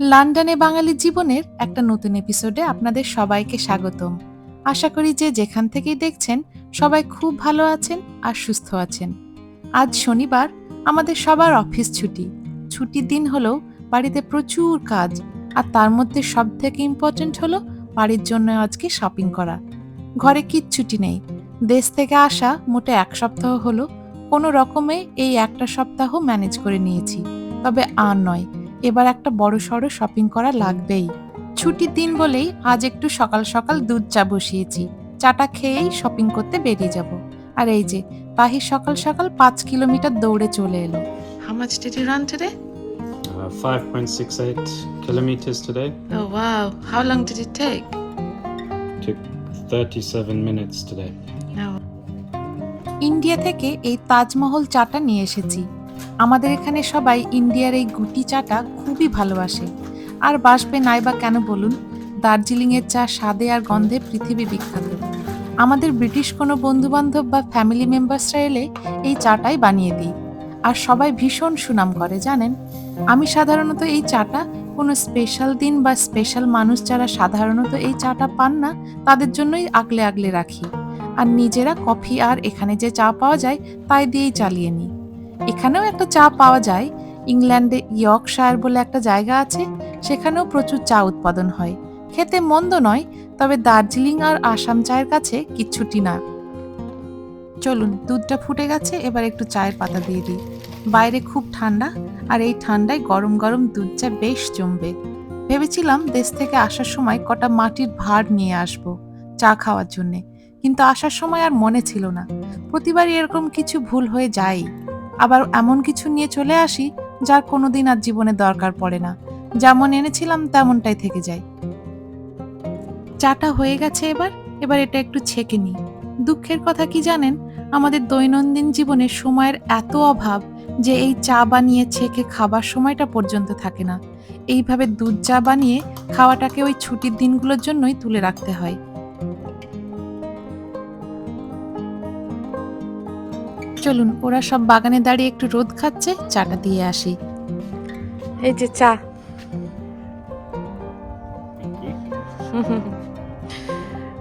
লন্ডনে বাঙালি জীবনের একটা নতুন এপিসোডে আপনাদের সবাইকে স্বাগতম। আশা করি যে যেখান থেকেই দেখছেন, সবাই খুব ভালো আছেন আর সুস্থ আছেন। আজ শনিবার, আমাদের সবার অফিস ছুটি। ছুটির দিন হলেও বাড়িতে প্রচুর কাজ, আর তার মধ্যে সব থেকে ইম্পর্টেন্ট হলো বাড়ির জন্য আজকে শপিং করা। ঘরে কিচ্ছুটি নেই। দেশ থেকে আসা মোটে এক সপ্তাহ হলো। কোনো রকমে এই একটা সপ্তাহ ম্যানেজ করে নিয়েছি। তবে আর নয় এবার একটা বড় সড়ো শপিং করা লাগবেই ছুটির দিন বলেই আজ একটু সকাল সকাল দুধ চা বসিয়েছি চাটা খেয়েই শপিং করতে বেরিয়ে যাব আর এই যে তাহি সকাল সকাল পাঁচ কিলোমিটার দৌড়ে চলে এলো How much did you run today? Uh, 5.68 kilometers today. Oh wow. How long did it take? Took 37 minutes today. Oh, India থেকে এই তাজমহল চাটা নিয়ে এসেছি আমাদের এখানে সবাই ইন্ডিয়ার এই গুটি চাটা খুবই ভালোবাসে। আর বাসবে নাই বা কেন বলুন, দার্জিলিংয়ের চা স্বাদে আর গন্ধে পৃথিবী বিখ্যাত। আমাদের ব্রিটিশ কোনো বন্ধুবান্ধব বা ফ্যামিলি মেম্বার্সরা এলে এই চাটাই বানিয়ে দিই। আর সবাই ভীষণ সুনাম করে, জানেন? আমি সাধারণত এই চাটা কোনো স্পেশাল দিন বা স্পেশাল মানুষ যারা সাধারণত এই চাটা পান না, তাদের জন্যই আগলে আগলে রাখি। আর নিজেরা কফি আর এখানে যে চা পাওয়া যায়, তাই দিয়েই চালিয়ে নিই। এখানেও একটা চা পাওয়া যায়। ইংল্যান্ডে ইয়র্কশায়ার বলে একটা জায়গা আছে, সেখানেও প্রচুর চা উৎপাদন হয়। খেতে মন্দ নয়, তবে দার্জিলিং আর আসাম চায়ের কাছে কিচ্ছুটি না। চলুন, দুধটা ফুটে গেছে, এবার একটু চায়ের পাতা দিয়ে দিই। বাইরে খুব ঠান্ডা, আর এই ঠান্ডায় গরম গরম দুধ চা বেশ জমবে। ভেবেছিলাম দেশ থেকে আসার সময় কটা মাটির ভাঁড় নিয়ে আসব চা খাওয়ার জন্যে, কিন্তু আসার সময় আর মনে ছিল না। প্রতিবারই এরকম কিছু ভুল হয়ে যায় আবার এমন কিছু নিয়ে চলে আসি যার কোনোদিন আর জীবনে দরকার পড়ে না। যেমন এনেছিলাম, তেমনটাই থেকে যায়। চাটা হয়ে গেছে এবার এবার এটা একটু ছেঁকে নিই। দুঃখের কথা কি জানেন? আমাদের দৈনন্দিন জীবনে সময়ের এত অভাব যে এই চা বানিয়ে ছেঁকে খাবার সময়টা পর্যন্ত থাকে না। এইভাবে দুধ চা বানিয়ে খাওয়াটাকে ওই ছুটির দিনগুলোর জন্যই তুলে রাখতে হয়। চলুন ওরা সব বাগানে দাঁড়িয়ে একটু রোদ খাচ্ছে চাটা দিয়ে আসি। এই যে চা.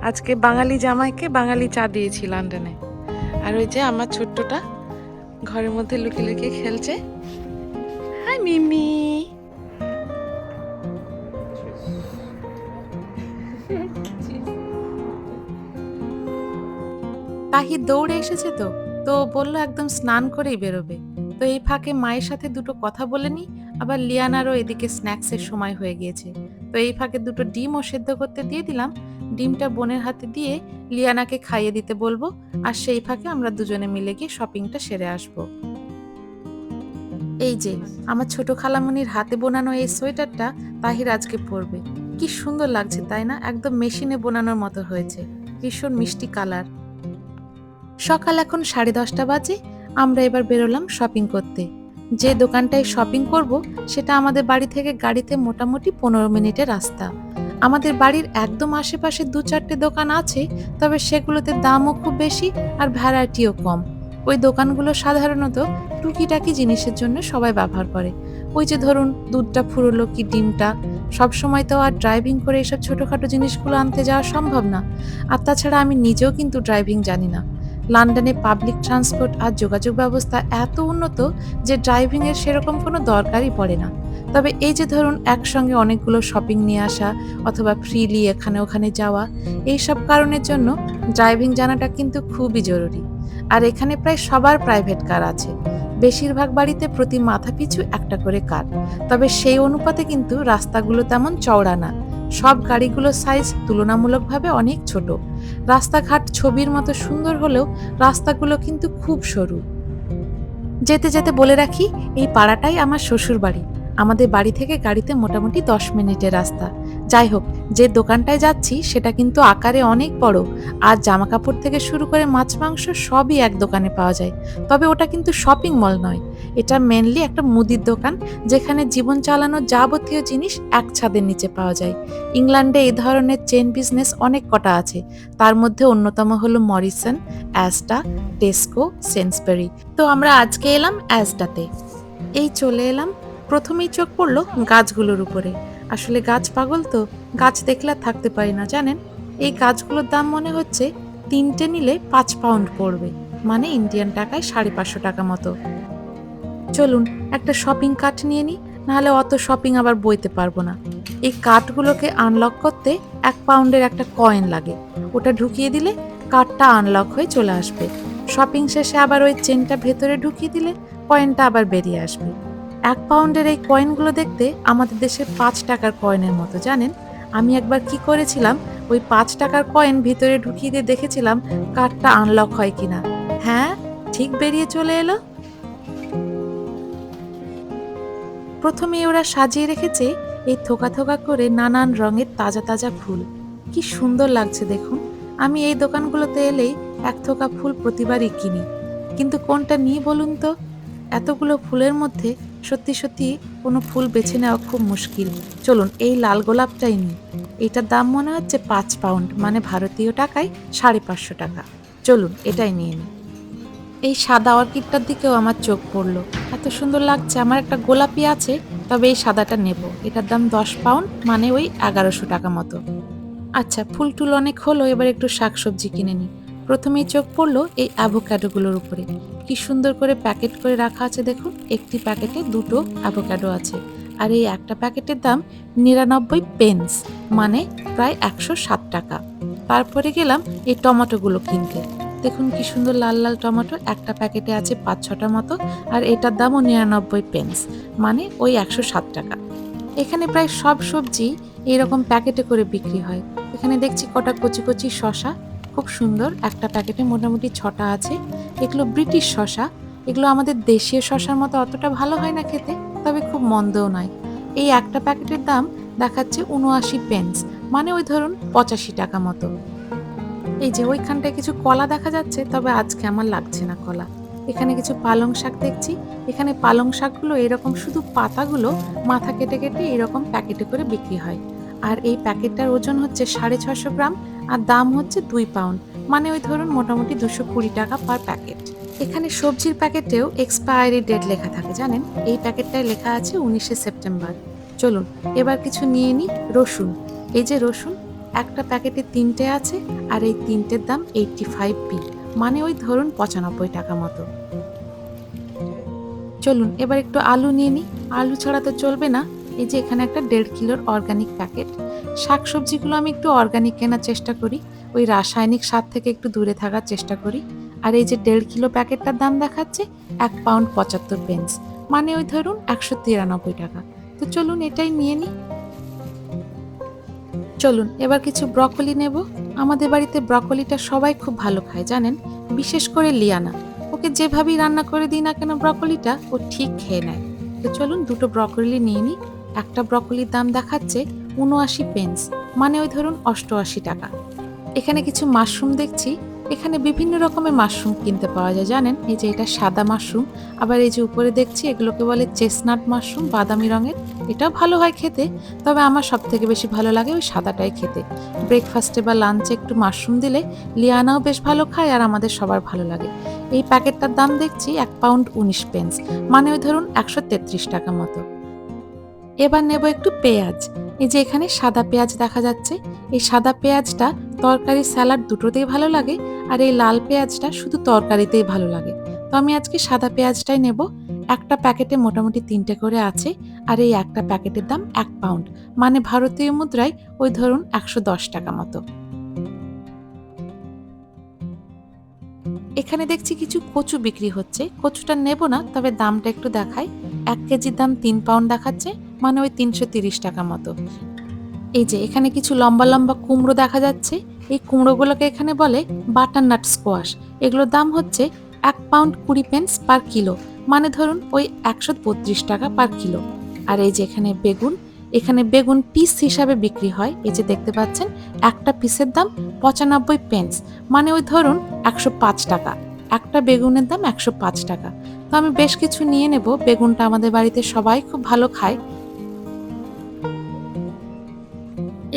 আজকে বাঙালি জামাইকে বাঙালি চা দিয়েছি লন্ডনে। আর ওই যে আমার ছোট্টটা ঘরের মধ্যে লুকিয়ে লুকিয়ে খেলছে। হাই মিমি। তাহি দৌড়ে এসেছে তো? তো বলল, একদম স্নান করেই বেরোবে। তো এই ফাঁকে মায়ের সাথে দুটো কথা বলে নি আবার লিয়ানারও এদিকে স্ন্যাক্সের সময় হয়ে গিয়েছে। তো এই ফাঁকে দুটো ডিমও সেদ্ধ করতে দিয়ে দিলাম। ডিমটা বোনের হাতে দিয়ে লিয়ানাকে খাইয়ে দিতে বলব, আর সেই ফাঁকে আমরা দুজনে মিলে গিয়ে শপিংটা সেরে আসব। এই যে, আমার ছোট খালামণির হাতে বোনানো এই সোয়েটারটা তাহির আজকে পরবে। কি সুন্দর লাগছে, তাই না? একদম মেশিনে বোনানোর মতো হয়েছে। ভীষণ মিষ্টি কালার। সকাল এখন সাড়ে দশটা বাজে, আমরা এবার বেরোলাম শপিং করতে। যে দোকানটায় শপিং করব, সেটা আমাদের বাড়ি থেকে গাড়িতে মোটামুটি পনেরো মিনিটের রাস্তা। আমাদের বাড়ির একদম আশেপাশে দু চারটে দোকান আছে, তবে সেগুলোতে দামও খুব বেশি আর ভ্যারাইটিও কম। ওই দোকানগুলো সাধারণত টুকিটাকি জিনিসের জন্য সবাই ব্যবহার করে। ওই যে ধরুন, দুধটা ফুরলো কি ডিমটা? সব সময় তো আর ড্রাইভিং করে এসব ছোটোখাটো জিনিসগুলো আনতে যাওয়া সম্ভব না। আর তাছাড়া আমি নিজেও কিন্তু ড্রাইভিং জানি না। লন্ডনে পাবলিক ট্রান্সপোর্ট আর যোগাযোগ ব্যবস্থা এত উন্নত যে ড্রাইভিং এর সেরকম কোনো দরকারই পড়ে না। তবে এই যে ধরুন একসঙ্গে অনেকগুলো শপিং নিয়ে আসা অথবা ফ্রিলি এখানে ওখানে যাওয়া এই সব কারণের জন্য ড্রাইভিং জানাটা কিন্তু খুবই জরুরি। আর এখানে প্রায় সবার প্রাইভেট কার আছে। বেশিরভাগ বাড়িতে প্রতি মাথা পিছু একটা করে কার। তবে সেই অনুপাতে কিন্তু রাস্তাগুলো তেমন চওড়া না। সব গাড়িগুলোর সাইজ তুলনামূলকভাবে অনেক ছোট। রাস্তাঘাট ছবির মতো সুন্দর হলেও রাস্তাগুলো কিন্তু খুব সরু। যেতে যেতে বলে রাখি, এই পাড়াটাই আমার শ্বশুর বাড়ি আমাদের বাড়ি থেকে গাড়িতে মোটামুটি দশ মিনিটের রাস্তা। যাই হোক যে দোকানটায় যাচ্ছি সেটা কিন্তু আকারে অনেক বড়। আর জামা কাপড় থেকে শুরু করে মাছ মাংস সবই এক দোকানে পাওয়া যায়। তবে ওটা কিন্তু শপিং মল নয়। এটা মেনলি একটা মুদির দোকান, যেখানে জীবন চালানোর যাবতীয় জিনিস এক ছাদের নিচে পাওয়া যায়। ইংল্যান্ডে এই ধরনের চেন বিজনেস অনেক কটা আছে। তার মধ্যে অন্যতম হলো মরিসন, অ্যাস্টা, টেস্কো, সেন্সবেরি। তো আমরা আজকে এলাম অ্যাস্টাতে। এই চলে এলাম। প্রথমেই চোখ পড়ল গাছগুলোর উপরে। আসলে গাছ পাগল তো, গাছ দেখলে আর থাকতে পারি না, জানেন? এই গাছগুলোর দাম মনে হচ্ছে তিনটে নিলে পাঁচ পাউন্ড পড়বে মানে ইন্ডিয়ান টাকায় সাড়ে পাঁচশো টাকা মতো। চলুন, একটা শপিং কার্ট নিয়ে নিই নাহলে অত শপিং আবার বইতে পারব না। এই কার্টগুলোকে আনলক করতে এক পাউন্ডের একটা কয়েন লাগে, ওটা ঢুকিয়ে দিলে কার্ডটা আনলক হয়ে চলে আসবে। শপিং শেষে আবার ওই চেনটা ভেতরে ঢুকিয়ে দিলে কয়েনটা আবার বেরিয়ে আসবে। এক পাউন্ডের এই কয়েনগুলো দেখতে আমাদের দেশের পাঁচ টাকার কয়েনের মতো, জানেন? আমি একবার কি করেছিলাম, ওই পাঁচ টাকার কয়েন ভিতরে ঢুকিয়ে দিয়ে দেখেছিলাম কার্ডটা আনলক হয় কিনা। হ্যাঁ ঠিক বেরিয়ে চলে এলো। প্রথমে ওরা সাজিয়ে রেখেছে এই থোকা থোকা করে নানান রঙের তাজা তাজা ফুল। কি সুন্দর লাগছে দেখুন। আমি এই দোকানগুলোতে এলেই এক থোকা ফুল প্রতিবারই কিনি। কিন্তু কোনটা নিই বলুন তো? এতগুলো ফুলের মধ্যে সত্যি সত্যি কোনো ফুল বেছে নেওয়া খুব মুশকিল। চলুন, এই লাল গোলাপটাই নিই। এটার দাম মনে হচ্ছে পাঁচ পাউন্ড মানে ভারতীয় টাকায় সাড়ে পাঁচশো টাকা। চলুন, এটাই নিয়ে নিই। এই সাদা অর্কিডটার দিকেও আমার চোখ পড়ল। এত সুন্দর লাগছে, আমার একটা গোলাপি আছে, তবে এই সাদাটা নেব। এটার দাম দশ পাউন্ড মানে ওই এগারোশো টাকা মতো। আচ্ছা ফুল টুল অনেক হলো, এবার একটু শাকসবজি কিনে নিই। প্রথমেই চোখ পড়ল এই অ্যাভোক্যাডোগুলোর উপরে। কি সুন্দর করে প্যাকেট করে রাখা আছে দেখুন। একটি প্যাকেটে দুটো অ্যাভোক্যাডো আছে। আর এই একটা প্যাকেটের দাম নিরানব্বই পেন্স মানে প্রায় একশো সাত টাকা। তারপরে গেলাম এই টমেটোগুলো কিনতে। দেখুন কি সুন্দর লাল লাল টমেটো, একটা প্যাকেটে আছে পাঁচ ছটা মতো, আর এটার দামও নিরানব্বই পেন্স মানে ওই একশো সাত টাকা। এখানে প্রায় সব সবজি এইরকম প্যাকেটে করে বিক্রি হয়। এখানে দেখছি কটা কচি কচি শশা খুব সুন্দর। একটা প্যাকেটে মোটামুটি ছটা আছে। এগুলো ব্রিটিশ শশা এগুলো আমাদের দেশীয় শশার মতো অতটা ভালো হয় না খেতে, তবে খুব মন্দও নয়। এই একটা প্যাকেটের দাম দেখাচ্ছে উনআশি পেন্স মানে ওই ধরুন পঁচাশি টাকা মতো। এই যে ওইখানটায় কিছু কলা দেখা যাচ্ছে, তবে আজকে আমার লাগছে না কলা। এখানে কিছু পালং শাক দেখছি। এখানে পালং শাকগুলো এরকম শুধু পাতাগুলো মাথা কেটে কেটে এরকম প্যাকেটে করে বিক্রি হয়। আর এই প্যাকেটটার ওজন হচ্ছে সাড়ে ছশো গ্রাম আর দাম হচ্ছে দুই পাউন্ড। মানে ওই ধরুন মোটামুটি দুশো কুড়ি টাকা পার প্যাকেট এখানে সবজির প্যাকেটেও এক্সপায়ারি ডেট লেখা থাকে, জানেন? এই প্যাকেটটায় লেখা আছে উনিশে সেপ্টেম্বর। চলুন, এবার কিছু নিয়ে নিই রসুন। এই যে রসুন, একটা প্যাকেটে তিনটে আছে আর এই তিনটের দাম এইটটি ফাইভ পি। মানে ওই ধরুন পঁচানব্বই টাকা মতো। চলুন, এবার একটু আলু নিয়ে নিই। আলু ছাড়া তো চলবে না। এই যে এখানে একটা দেড় কিলোর অর্গানিক প্যাকেট শাক সবজিগুলো আমি একটু অর্গানিক কেনার চেষ্টা করি, ওই রাসায়নিক স্বাদ থেকে একটু দূরে থাকার চেষ্টা করি। আর এই যে দেড় কিলো প্যাকেটটার দাম দেখাচ্ছে এক পাউন্ড পঁচাত্তর পেন্স মানে ওই ধরুন একশো তিরানব্বই টাকা। তো চলুন এটাই নিয়ে নিই। চলুন, এবার কিছু ব্রকলি নেব। আমাদের বাড়িতে ব্রকলিটা সবাই খুব ভালো খায়, জানেন? বিশেষ করে লিয়ানা। ওকে যেভাবেই রান্না করে দিই না কেন ব্রকলিটা, ও ঠিক খেয়ে নেয়। তো চলুন দুটো ব্রকলি নিয়ে নিই। একটা ব্রকলির দাম দেখাচ্ছে উনআশি পেন্স মানে ওই ধরুন অষ্টআশি টাকা। এখানে কিছু মাশরুম দেখছি, এখানে বিভিন্ন রকমের মাশরুম কিনতে পাওয়া যায়, জানেন? এই যে এটা সাদা মাশরুম, আবার এই যে উপরে দেখছি এগুলোকে বলে চেসনাট মাশরুম, বাদামি রঙের, এটাও ভালো হয় খেতে, তবে আমার সব থেকে বেশি ভালো লাগে ওই সাদাটাই খেতে। ব্রেকফাস্টে বা লাঞ্চে একটু মাশরুম দিলে লিয়ানাও বেশ ভালো খায় আর আমাদের সবার ভালো লাগে। এই প্যাকেটটার দাম দেখছি এক পাউন্ড উনিশ পেন্স মানে ওই ধরুন একশো তেত্রিশ টাকা মতো। এবার নেব একটু পেঁয়াজ। এই যে এখানে সাদা পেঁয়াজ দেখা যাচ্ছে। এই সাদা পেঁয়াজটা তরকারি স্যালাড দুটোতেই ভালো লাগে আর এই লাল পেঁয়াজটা শুধু তরকারিতেই ভালো লাগে। তো আমি আজকে সাদা পেঁয়াজটাই নেব। একটা প্যাকেটে মোটামুটি তিনটে করে আছে আর এই একটা প্যাকেটের দাম এক পাউন্ড। মানে ভারতীয় মুদ্রায় ওই ধরুন একশো দশ টাকা মতো। এখানে দেখছি কিছু কচু বিক্রি হচ্ছে। কচুটা নেব না, তবে দামটা একটু দেখাই। এক কেজির দাম তিন পাউন্ড দেখাচ্ছে। মানে ওই তিনশো তিরিশ টাকা মতো। এই যে এখানে কিছু লম্বা লম্বা কুমড়ো দেখা যাচ্ছে। এই কুমড়োগুলোকে এখানে বলে বাটারনাট স্কোয়াশ। এগুলোর দাম হচ্ছে এক পাউন্ড কুড়ি পেন্স পার কিলো। মানে ধরুন ওই একশো বত্রিশ টাকা পার কিলো। আর এই যে এখানে বেগুন। এখানে বেগুন পিস হিসাবে বিক্রি হয়। এই যে দেখতে পাচ্ছেন, একটা পিসের দাম পঁচানব্বই পেন্স মানে ওই ধরুন একশো পাঁচ টাকা। একটা বেগুনের দাম একশো পাঁচ টাকা। তো আমি বেশ কিছু নিয়ে নেব। বেগুনটা আমাদের বাড়িতে সবাই খুব ভালো খায়।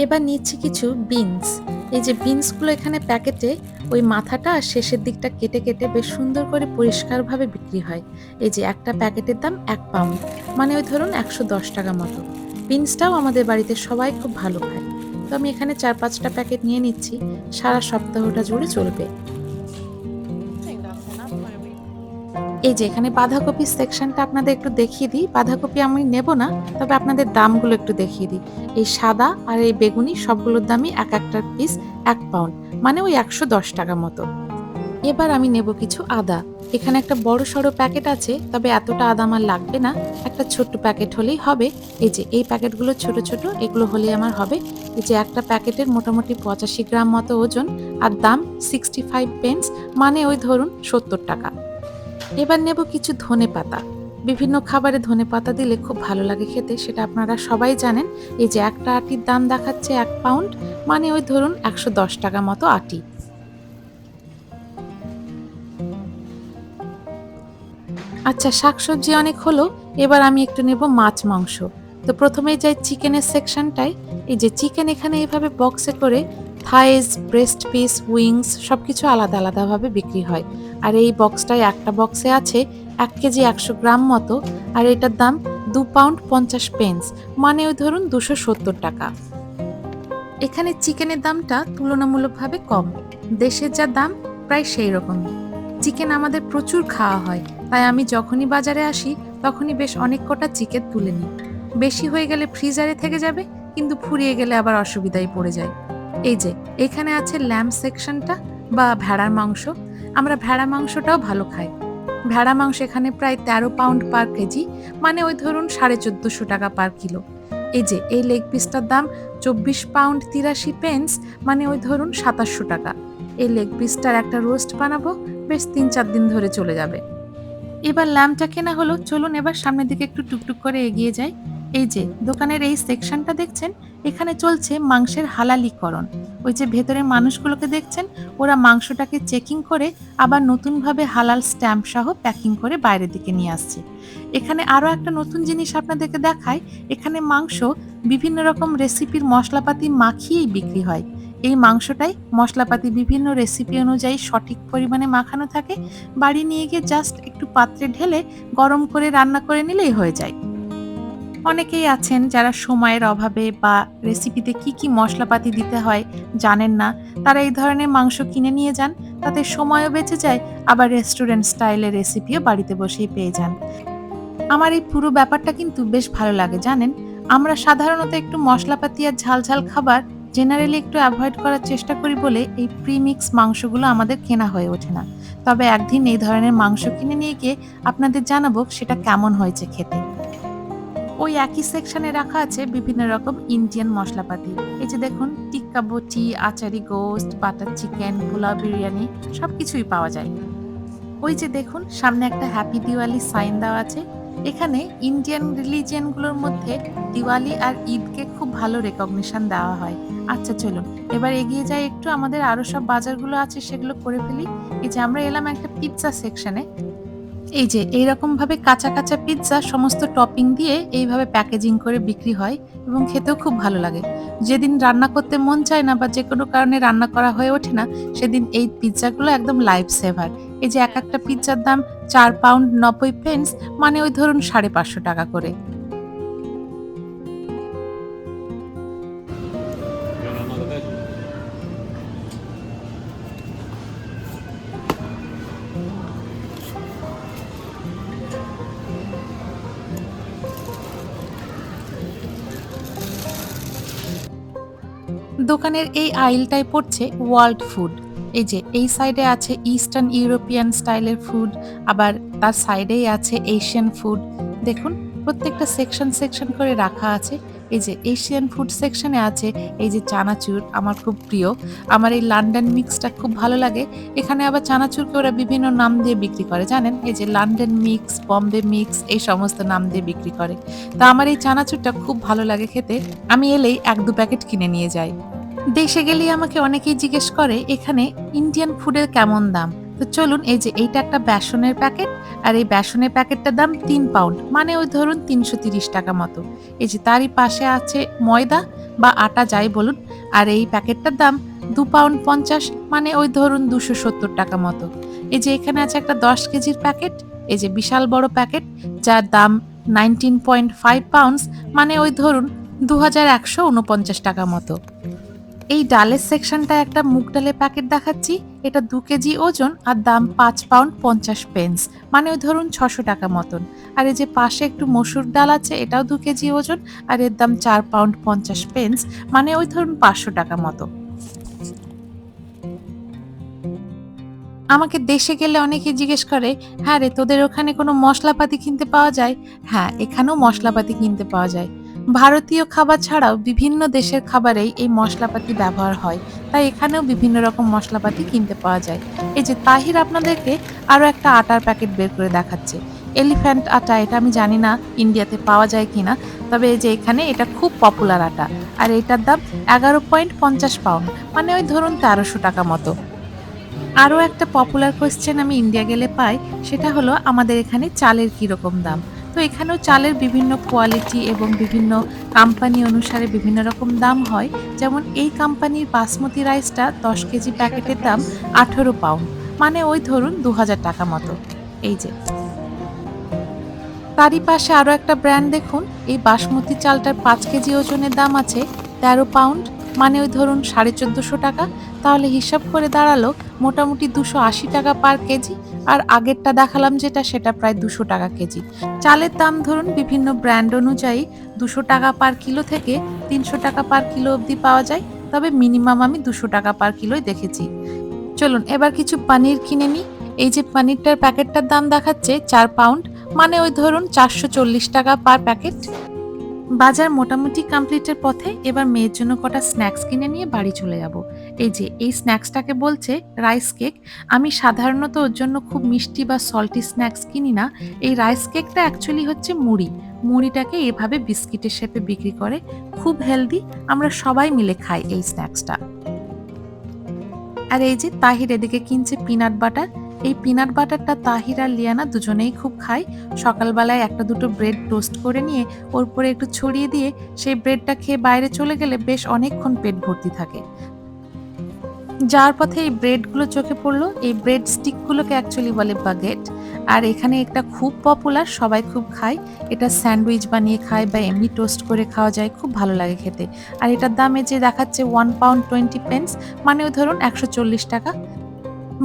এবার নিচ্ছি কিছু বিনস। এই যে বিনসগুলো এখানে প্যাকেটে, ওই মাথাটা আর শেষের দিকটা কেটে কেটে বেশ সুন্দর করে পরিষ্কারভাবে বিক্রি হয়। এই যে একটা প্যাকেটের দাম এক পাউন্ড মানে ওই ধরুন একশো দশ টাকা মতো। বিনসটাও আমাদের বাড়িতে সবাই খুব ভালো খায়। তো আমি এখানে চার পাঁচটা প্যাকেট নিয়ে নিচ্ছি, সারা সপ্তাহটা জুড়ে চলবে। এই যে এখানে বাঁধাকপি সেকশনটা আপনাদের একটু দেখিয়ে দিই। বাঁধাকপি আমি নেব না, তবে আপনাদের দামগুলো একটু দেখিয়ে দিই। এই সাদা আর এই বেগুনি সবগুলোর দামই এক একটার পিস এক পাউন্ড মানে ওই একশো দশ টাকা মতো। এবার আমি নেব কিছু আদা। এখানে একটা বড় সড়ো প্যাকেট আছে, তবে এতটা আদা আমার লাগবে না। একটা ছোট্ট প্যাকেট হলেই হবে। এই যে এই প্যাকেটগুলো ছোট ছোট, এগুলো হলেই আমার হবে। এই যে একটা প্যাকেটের মোটামুটি পঁচাশি গ্রাম মতো ওজন, আর দাম সিক্সটি ফাইভ পেন্স মানে ওই ধরুন সত্তর টাকা। এবার নেব কিছু ধনে পাতা। বিভিন্ন খাবারে ধনে পাতা দিলে খুব ভালো লাগে খেতে, সেটা আপনারা সবাই জানেন। এই যে একটা আটির দাম দেখাচ্ছে এক পাউন্ড মানে ওই ধরুন একশো দশ টাকা মতো আটি। আচ্ছা শাকসবজি অনেক হলো, এবার আমি একটু নেব মাছ মাংস। তো প্রথমেই যাই চিকেনের সেকশনটায়। এই যে চিকেন এখানে এইভাবে বক্সে করে থাইস ব্রেস্ট পিস, উইংস সব কিছু আলাদা আলাদাভাবে বিক্রি হয়। আর এই বক্সটায় একটা বক্সে আছে এক কেজি একশো গ্রাম মতো আর এটার দাম দু পাউন্ড পঞ্চাশ পেন্স মানে ওই ধরুন দুশো সত্তর টাকা। এখানে চিকেনের দামটা তুলনামূলকভাবে কম, দেশের যা দাম প্রায় সেই রকমই চিকেন আমাদের প্রচুর খাওয়া হয়, তাই আমি যখনই বাজারে আসি তখনই বেশ অনেক কটা চিকেন তুলে নিই। বেশি হয়ে গেলে ফ্রিজারে থেকে যাবে, কিন্তু ফুরিয়ে গেলে আবার অসুবিধায় পড়ে যায়। এই যে, এখানে আছে ল্যাম্প সেকশনটা বা ভেড়ার মাংস। আমরা ভেড়া মাংসটাও ভালো খাই। ভেড়া মাংস এখানে প্রায় তেরো পাউন্ড পার কেজি মানে ওই ধরুন সাড়ে চোদ্দোশো টাকা পার কিলো। এই যে, এই লেগ পিসটার দাম চব্বিশ পাউন্ড তিরাশি পেন্স মানে ওই ধরুন সাতাশশো টাকা। এই লেগ পিসটার একটা রোস্ট বানাবো, বেশ তিন চার দিন ধরে চলে যাবে। এবার ল্যাম্পটা কেনা হলো, চলুন এবার সামনের দিকে একটু টুকটুক করে এগিয়ে যাই। এই যে, দোকানের এই সেকশনটা দেখছেন? এখানে চলছে মাংসের হালালিকরণ। ওই যে ভেতরের মানুষগুলোকে দেখছেন? ওরা মাংসটাকে চেকিং করে, আবার নতুনভাবে হালাল স্ট্যাম্প সহ প্যাকিং করে বাইরের দিকে নিয়ে আসছে। এখানে আরও একটা নতুন জিনিস আপনাদেরকে দেখায় এখানে মাংস বিভিন্ন রকম রেসিপির মশলাপাতি মাখিয়েই বিক্রি হয়। এই মাংসটাই মশলাপাতি বিভিন্ন রেসিপি অনুযায়ী সঠিক পরিমাণে মাখানো থাকে। বাড়ি নিয়ে গিয়ে জাস্ট একটু পাত্রে ঢেলে গরম করে রান্না করে নিলেই হয়ে যায়। অনেকেই আছেন যারা সময়ের অভাবে বা রেসিপিতে কি কি মশলাপাতি দিতে হয় জানেন না। তারা এই ধরনের মাংস কিনে নিয়ে যান, তাতে সময়ও বেঁচে যায়, আবার রেস্টুরেন্ট স্টাইলের রেসিপিও বাড়িতে বসেই পেয়ে যান। আমার এই পুরো ব্যাপারটা কিন্তু বেশ ভালো লাগে, জানেন? আমরা সাধারণত একটু মশলাপাতি আর ঝাল ঝাল খাবার জেনারেলি একটু অ্যাভয়েড করার চেষ্টা করি বলে এই প্রিমিক্স মাংসগুলো আমাদের কেনা হয়ে ওঠে না। তবে একদিন এই ধরনের মাংস কিনে নিয়ে গিয়ে আপনাদের জানাব সেটা কেমন হয়েছে খেতে। ওই একই সেকশনে রাখা আছে বিভিন্ন রকম ইন্ডিয়ান মশলাপাতি। এই যে দেখুন, টিক্কা বটি, আচারি গোস্ট বাটার চিকেন, পোলাও, বিরিয়ানি সব কিছুই পাওয়া যায়। ওই যে দেখুন, সামনে একটা হ্যাপি দিওয়ালি সাইন দেওয়া আছে। এখানে ইন্ডিয়ান রিলিজিয়ানগুলোর মধ্যে দিওয়ালি আর ঈদকে খুব ভালো রেকগনিশন দেওয়া হয়। আচ্ছা চলুন। এবার এগিয়ে যাই একটু, আমাদের আরও সব বাজারগুলো আছে, সেগুলো করে ফেলি। এই যে আমরা এলাম একটা পিৎজা সেকশনে এই যে এইরকম ভাবে কাঁচা কাঁচা পিৎজা সমস্ত টপিং দিয়ে এইভাবে প্যাকেজিং করে বিক্রি হয় এবং খেতেও খুব ভালো লাগে। যেদিন রান্না করতে মন চায় না বা যে কোনো কারণে রান্না করা হয়ে ওঠে না, সেদিন এই পিৎজাগুলো একদম লাইফ সেভার এই যে, এক একটা পিৎজার দাম চার পাউন্ড নব্বই পেন্স মানে ওই ধরুন সাড়ে পাঁচশো টাকা করে। দোকানের এই আইলটায় পড়ছে ওয়ার্ল্ড ফুড। এই যে, এই সাইডে আছে ইস্টার্ন ইউরোপিয়ান স্টাইলের ফুড, আবার তার সাইডেই আছে এশিয়ান ফুড। দেখুন, প্রত্যেকটা সেকশন সেকশন করে রাখা আছে। এই যে এশিয়ান ফুড সেকশনে আছে, এই যে চানাচুর আমার খুব প্রিয়। আমার এই লন্ডন মিক্সটা খুব ভালো লাগে। এখানে আবার চানাচুরকে ওরা বিভিন্ন নাম দিয়ে বিক্রি করে, জানেন? এই যে লন্ডন মিক্স বম্বে মিক্স এই সমস্ত নাম দিয়ে বিক্রি করে। তা আমার এই চানাচুরটা খুব ভালো লাগে খেতে। আমি এলেই এক দু প্যাকেট কিনে নিয়ে যাই। দেশে গেলেই আমাকে অনেকেই জিজ্ঞেস করে, এখানে ইন্ডিয়ান ফুডের কেমন দাম? তো চলুন এই যে এইটা একটা বেসনের প্যাকেট, আর এই বেসনের প্যাকেটটার দাম তিন পাউন্ড মানে ওই ধরুন তিনশো তিরিশ টাকা মতো। এই যে তারই পাশে আছে ময়দা বা আটা যাই বলুন, আর এই প্যাকেটটার দাম দু পাউন্ড পঞ্চাশ মানে ওই ধরুন দুশো সত্তর টাকা মতো। এই যে এখানে আছে একটা দশ কেজির প্যাকেট, এই যে বিশাল বড় প্যাকেট, যার দাম নাইনটিন পয়েন্ট ফাইভ পাউন্ডস মানে ওই ধরুন দু হাজার একশো উনপঞ্চাশ টাকা মতো। এই ডালের সেকশনটা একটা মুগ ডালের প্যাকেট দেখাচ্ছি। এটা দু কেজি ওজন আর দাম পাঁচ পাউন্ড পঞ্চাশ পেন্স। মানে ওই ধরুন ছশো টাকা মতন। আর এই যে পাশে একটু মসুর ডাল আছে, এটাও দু কেজি ওজন আর এর দাম চার পাউন্ড পঞ্চাশ পেন্স। মানে ওই ধরুন পাঁচশো টাকা মতো। আমাকে দেশে গেলে অনেকে জিজ্ঞেস করে হ্যাঁ রে, তোদের ওখানে কোনো মশলাপাতি কিনতে পাওয়া যায়? হ্যাঁ এখানেও মশলাপাতি কিনতে পাওয়া যায়। ভারতীয় খাবার ছাড়াও বিভিন্ন দেশের খাবারেই এই মশলাপাতি ব্যবহার হয়। তাই এখানেও বিভিন্ন রকম মশলাপাতি কিনতে পাওয়া যায়। এই যে তাহির আপনাদেরকে আরও একটা আটার প্যাকেট বের করে দেখাচ্ছে। এলিফ্যান্ট আটা, এটা আমি জানি না ইন্ডিয়াতে পাওয়া যায় কিনা, তবে এই যে এখানে এটা খুব পপুলার আটা। আর এটার দাম এগারো পয়েন্ট পঞ্চাশ পাউন্ড মানে ওই ধরুন তেরোশো টাকা মতো। আরও একটা পপুলার কোয়েশ্চেন আমি ইন্ডিয়া গেলে পাই, সেটা হলো আমাদের এখানে চালের কীরকম দাম? তো এখানেও চালের বিভিন্ন কোয়ালিটি এবং বিভিন্ন কোম্পানি অনুসারে বিভিন্ন রকম দাম হয়। যেমন এই কোম্পানির বাসমতি রাইসটা দশ কেজি প্যাকেটের দাম আঠেরো পাউন্ড মানে ওই ধরুন দু হাজার টাকা মতো। এই যে। তারই পাশে আরও একটা ব্র্যান্ড দেখুন, এই বাসমতি চালটার পাঁচ কেজি ওজনের দাম আছে তেরো পাউন্ড মানে ওই ধরুন সাড়ে চোদ্দোশো টাকা। তাহলে হিসাব করে দাঁড়াল, মোটামুটি দুশো আশি টাকা পার কেজি আর আগেরটা দেখালাম যেটা, সেটা প্রায় দুশো টাকা কেজি। চালের দাম ধরুন বিভিন্ন ব্র্যান্ড অনুযায়ী দুশো টাকা পার কিলো থেকে তিনশো টাকা পার কিলো অবধি পাওয়া যায়, তবে মিনিমাম আমি দুশো টাকা পার কিলোই দেখেছি। চলুন এবার কিছু পানির কিনে নিই। এই যে পানিরটার প্যাকেটটার দাম দেখাচ্ছে চার পাউন্ড মানে ওই ধরুন চারশো চল্লিশ টাকা পার প্যাকেট। বাজার মোটামুটি কমপ্লিটের পথে এবার মেয়ের জন্য কটা স্ন্যাক্স কিনে নিয়ে বাড়ি চলে যাব। এই যে, এই স্ন্যাক্সটাকে বলছে রাইস কেক। আমি সাধারণত ওর জন্য খুব মিষ্টি বা সল্টি স্ন্যাক্স কিনি না। এই রাইস কেকটা অ্যাকচুয়ালি হচ্ছে মুড়ি। মুড়িটাকে এভাবে বিস্কিটের শেপে বিক্রি করে। খুব হেলদি, আমরা সবাই মিলে খাই এই স্ন্যাক্সটা। আর এই যে, তাহির এদিকে কিনছে পিনাট বাটার। এই পিনাট বাটারটা তাহির আর লিয়ানা দুজনেই খুব খায়। সকালবেলায় একটা দুটো ব্রেড টোস্ট করে নিয়ে ওর উপরে একটু ছড়িয়ে দিয়ে সেই ব্রেডটা খেয়ে বাইরে চলে গেলে বেশ অনেকক্ষণ পেট ভর্তি থাকে। যাওয়ার পথে এই ব্রেডগুলো চোখে পড়ল। এই ব্রেড স্টিকগুলোকে অ্যাকচুয়ালি বলে বাগেট আর এখানে একটা খুব পপুলার সবাই খুব খায়। এটা স্যান্ডউইচ বানিয়ে খায় বা এমনি টোস্ট করে খাওয়া যায়, খুব ভালো লাগে খেতে। আর এটার দামে যে দেখাচ্ছে ওয়ান পাউন্ড টোয়েন্টি পেন্স মানেও ধরুন একশো চল্লিশ টাকা।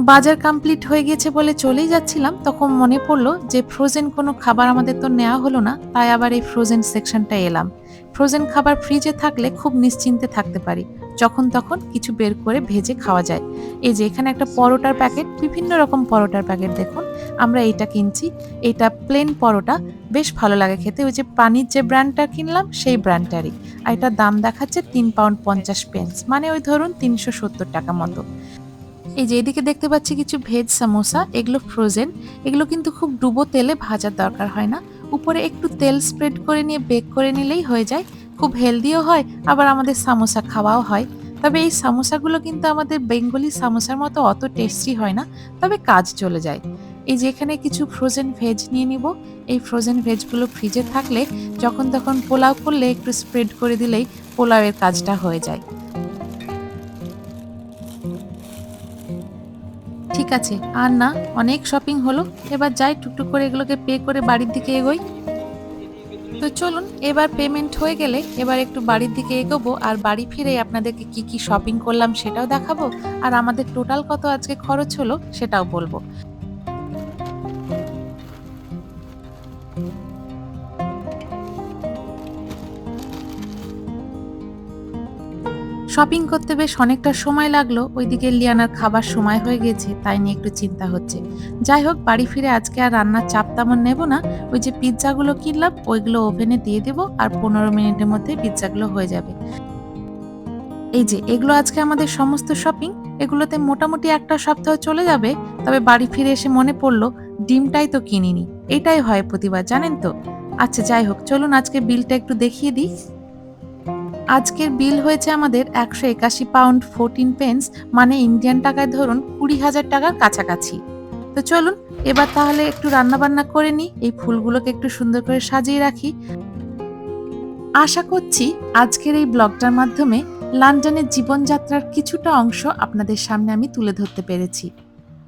বাজার কমপ্লিট হয়ে গেছে বলে চলেই যাচ্ছিলাম, তখন মনে পড়ল যে ফ্রোজেন কোনো খাবার আমাদের তো নেওয়া হলো না, তাই আবার এই ফ্রোজেন সেকশনটা এলাম। ফ্রোজেন খাবার ফ্রিজে থাকলে খুব নিশ্চিন্তে থাকতে পারি, যখন তখন কিছু বের করে ভেজে খাওয়া যায়। এই যে এখানে একটা পরোটার প্যাকেট বিভিন্ন রকম পরোটার প্যাকেট দেখুন, আমরা এইটা কিনছি, এটা প্লেন পরোটা, বেশ ভালো লাগে খেতে, ওই যে পানির যে ব্র্যান্ডটা কিনলাম, সেই ব্র্যান্ডটারই আর এটার দাম দেখাচ্ছে তিন পাউন্ড পঞ্চাশ পেন্স মানে ওই ধরুন তিনশো সত্তর টাকা মতো। এই যে এদিকে দেখতে পাচ্ছি কিছু ভেজ সামোসা, এগুলো ফ্রোজেন এগুলো কিন্তু খুব ডুবো তেলে ভাজার দরকার হয় না। উপরে একটু তেল স্প্রেড করে নিয়ে বেক করে নিলেই হয়ে যায়। খুব হেলদিও হয়, আবার আমাদের সামোসা খাওয়াও হয়। তবে এই সামোসাগুলো কিন্তু আমাদের বেঙ্গলি সামোসার মতো অত টেস্টি হয় না, তবে কাজ চলে যায়। এই যে এখানে কিছু ফ্রোজেন ভেজ নিয়ে নিব। এই ফ্রোজেন ভেজগুলো ফ্রিজে থাকলে যখন তখন পোলাও করলে একটু স্প্রেড করে দিলেই পোলাওয়ের কাজটা হয়ে যায়। ঠিক আছে আর না, অনেক শপিং হলো। এবার যাই টুকটুক করে এগুলোকে পে করে বাড়ির দিকে এগোই। তো চলুন, এবার পেমেন্ট হয়ে গেলে এবার একটু বাড়ির দিকে এগোবো আর বাড়ি ফিরে আপনাদেরকে কি কি শপিং করলাম সেটাও দেখাবো। আর আমাদের টোটাল কত আজকে খরচ হলো সেটাও বলব। শপিং করতে বেশ অনেকটা সময় লাগল, ওইদিকে লিয়ানার খাবার সময় হয়ে গেছে, তাই নিয়ে একটু চিন্তা হচ্ছে। যাই হোক, বাড়ি ফিরে আজকে আর রান্নার চাপ তেমন নেব না, ওই যে পিৎজাগুলো কিনলাম, ওইগুলো ওভেনে দিয়ে দেবো আর পনেরো মিনিটের মধ্যে পিৎজাগুলো হয়ে যাবে। এই যে, এগুলো আজকে আমাদের সমস্ত শপিং এগুলোতে মোটামুটি একটা সপ্তাহ চলে যাবে, তবে বাড়ি ফিরে এসে মনে পড়ল, ডিমটাই তো কিনিনি। এটাই হয় প্রতিবার, জানেন তো? আচ্ছা যাই হোক, চলুন আজকে বিলটা একটু দেখিয়ে দিই। আজকের বিল হয়েছে আমাদের একশো একাশি পাউন্ড ফোরটিন পেন্স মানে ইন্ডিয়ান টাকায় ধরুন কুড়ি হাজার টাকার কাছাকাছি। তো চলুন, এবার তাহলে একটু রান্না বান্না করে নিই, এই ফুলগুলোকে একটু সুন্দর করে সাজিয়ে রাখি। আশা করছি আজকের এই ব্লগটার মাধ্যমে লন্ডনের জীবনযাত্রার কিছুটা অংশ আপনাদের সামনে আমি তুলে ধরতে পেরেছি।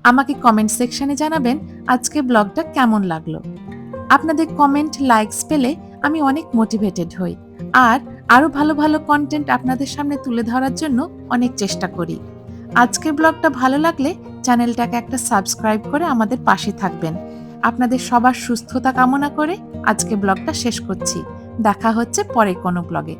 আমাকে কমেন্ট সেকশনে জানাবেন আজকে ব্লগটা কেমন লাগল। আপনাদের কমেন্ট, লাইকস পেলে আমি অনেক মোটিভেটেড হই। আর আরও ভালো ভালো কন্টেন্ট আপনাদের সামনে তুলে ধরার জন্য অনেক চেষ্টা করি। আজকের ব্লগটা ভালো লাগলে চ্যানেলটাকে একটা সাবস্ক্রাইব করে আমাদের পাশে থাকবেন। আপনাদের সবার সুস্থতা কামনা করে আজকে ব্লগটা শেষ করছি। দেখা হচ্ছে পরে কোনো ব্লগে